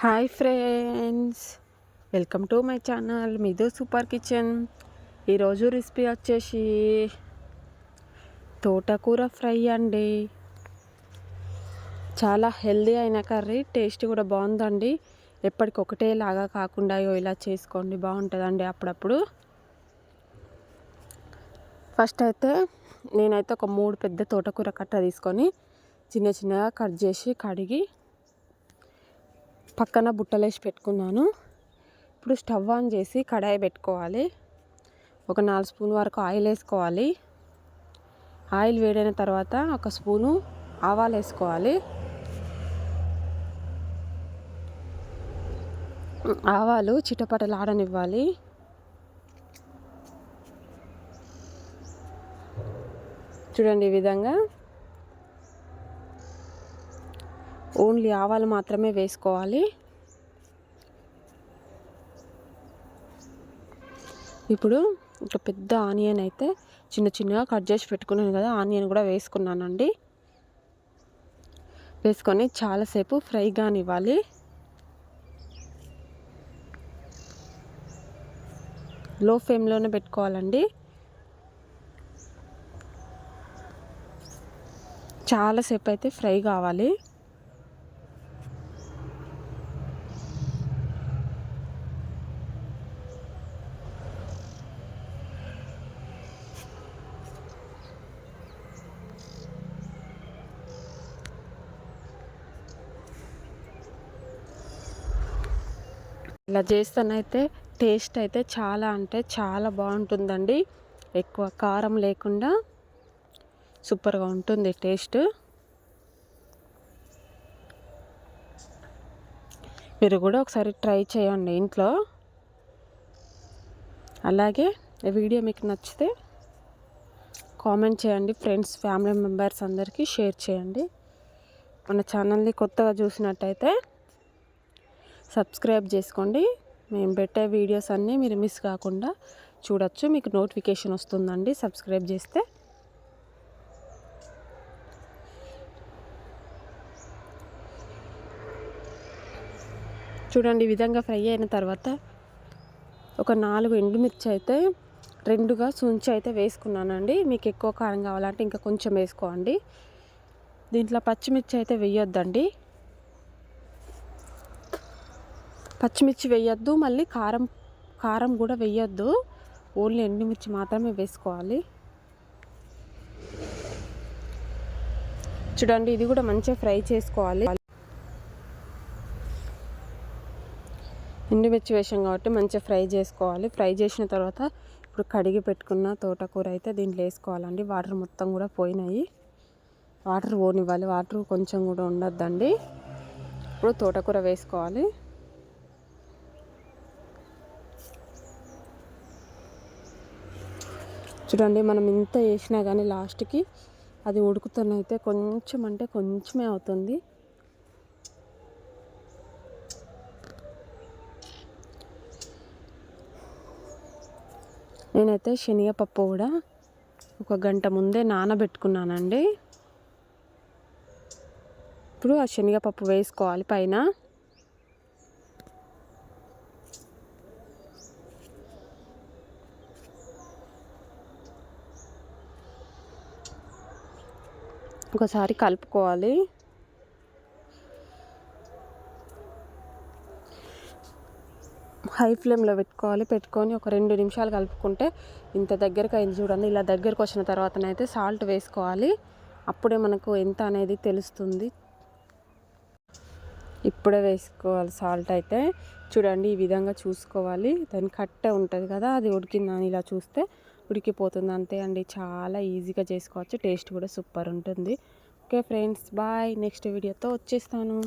Hi friends welcome to my channel మీదో super kitchen. ఈరోజు recipe వచ్చేసి తోటకూర ఫ్రై అండి. చాలా హెల్దీ అయిన కర్రీ టేస్ట్ కూడా బాగుందండి. ఎప్పటికొకటేలాగా కాకుండా ఇలా చేసుకోండి బాగుంటుందండి అప్పుడప్పుడు. ఫస్ట్ అయితే నేనైతే ఒక మూడు పెద్ద తోటకూర కట్ట తీసుకొని చిన్న చిన్నగా కట్ చేసి కడిగి పక్కన బుట్టలేసి పెట్టుకున్నాను. ఇప్పుడు స్టవ్ ఆన్ చేసి కడాయి పెట్టుకోవాలి. ఒక నాలుగు స్పూన్ వరకు ఆయిల్ వేసుకోవాలి. ఆయిల్ వేడైన తర్వాత ఒక స్పూను ఆవాలు వేసుకోవాలి. ఆవాలు చిటపటలు ఆడనివ్వాలి చూడండి ఈ విధంగా ఓన్లీ ఆవాలు మాత్రమే వేసుకోవాలి. ఇప్పుడు ఒక పెద్ద ఆనియన్ అయితే చిన్న చిన్నగా కట్ చేసి పెట్టుకున్నాను కదా ఆనియన్ కూడా వేసుకున్నానండి. వేసుకొని చాలాసేపు ఫ్రై కానివ్వాలి. లో ఫ్లేమ్లోనే పెట్టుకోవాలండి. చాలాసేపు అయితే ఫ్రై కావాలి. ఇలా చేస్తానైతే టేస్ట్ అయితే చాలా అంటే చాలా బాగుంటుందండి. ఎక్కువ కారం లేకుండా సూపర్గా ఉంటుంది టేస్ట్. మీరు కూడా ఒకసారి ట్రై చేయండి ఇంట్లో. అలాగే వీడియో మీకు నచ్చితే కామెంట్ చేయండి ఫ్రెండ్స్ ఫ్యామిలీ మెంబర్స్ అందరికీ షేర్ చేయండి. మన ఛానల్ని కొత్తగా చూసినట్టయితే సబ్స్క్రైబ్ చేసుకోండి. మేము పెట్టే వీడియోస్ అన్నీ మీరు మిస్ కాకుండా చూడొచ్చు. మీకు నోటిఫికేషన్ వస్తుందండి. సబ్స్క్రైబ్ చేస్తే. చూడండి ఈ విధంగా ఫ్రై అయిన తర్వాత ఒక నాలుగు ఎండుమిర్చి అయితే రెండుగా సుంచి అయితే వేసుకున్నానండి. మీకు ఎక్కువ కారం కావాలంటే ఇంకా కొంచెం వేసుకోండి. దీంట్లో పచ్చిమిర్చి అయితే వేయొద్దండి. పచ్చిమిర్చి వేయొద్దు మళ్ళీ కారం కారం కూడా వేయొద్దు. ఓన్లీ ఎండుమిర్చి మాత్రమే వేసుకోవాలి. చూడండి ఇది కూడా మంచిగా ఫ్రై చేసుకోవాలి. ఎండుమిర్చి వేసాం కాబట్టి మంచిగా ఫ్రై చేసుకోవాలి. ఫ్రై చేసిన తర్వాత ఇప్పుడు కడిగి పెట్టుకున్న తోటకూర అయితే దీంట్లో వేసుకోవాలండి. వాటర్ మొత్తం కూడా పోయినాయి. వాటర్ పోనివ్వాలి. వాటర్ కొంచెం కూడా ఉండొద్దండి. ఇప్పుడు తోటకూర వేసుకోవాలి. చూడండి మనం ఇంత వేసినా కానీ లాస్ట్కి అది ఉడుకుతున్నైతే కొంచెం అంటే కొంచెమే అవుతుంది. నేనైతే శనగపప్పు కూడా ఒక గంట ముందే నానబెట్టుకున్నానండి. ఇప్పుడు ఆ శనగపప్పు వేసుకోవాలి పైన. ఒకసారి కలుపుకోవాలి. హై ఫ్లేమ్లో పెట్టుకోవాలి. పెట్టుకొని ఒక రెండు నిమిషాలు కలుపుకుంటే ఇంత దగ్గరకు అయింది చూడండి. ఇలా దగ్గరకు వచ్చిన తర్వాతనైతే సాల్ట్ వేసుకోవాలి. అప్పుడే మనకు ఎంత అనేది తెలుస్తుంది. ఇప్పుడే వేసుకోవాలి సాల్ట్ అయితే. చూడండి ఈ విధంగా చూసుకోవాలి. దాని కట్ట ఉంటుంది కదా అది ఉడికిందని ఇలా చూస్తే ఉడికిపోతుంది. అంతే అండి. చాలా ఈజీగా చేసుకోవచ్చు. టేస్ట్ కూడా సూపర్ ఉంటుంది. Okay friends bye. నెక్స్ట్ వీడియోతో వచ్చేస్తాను.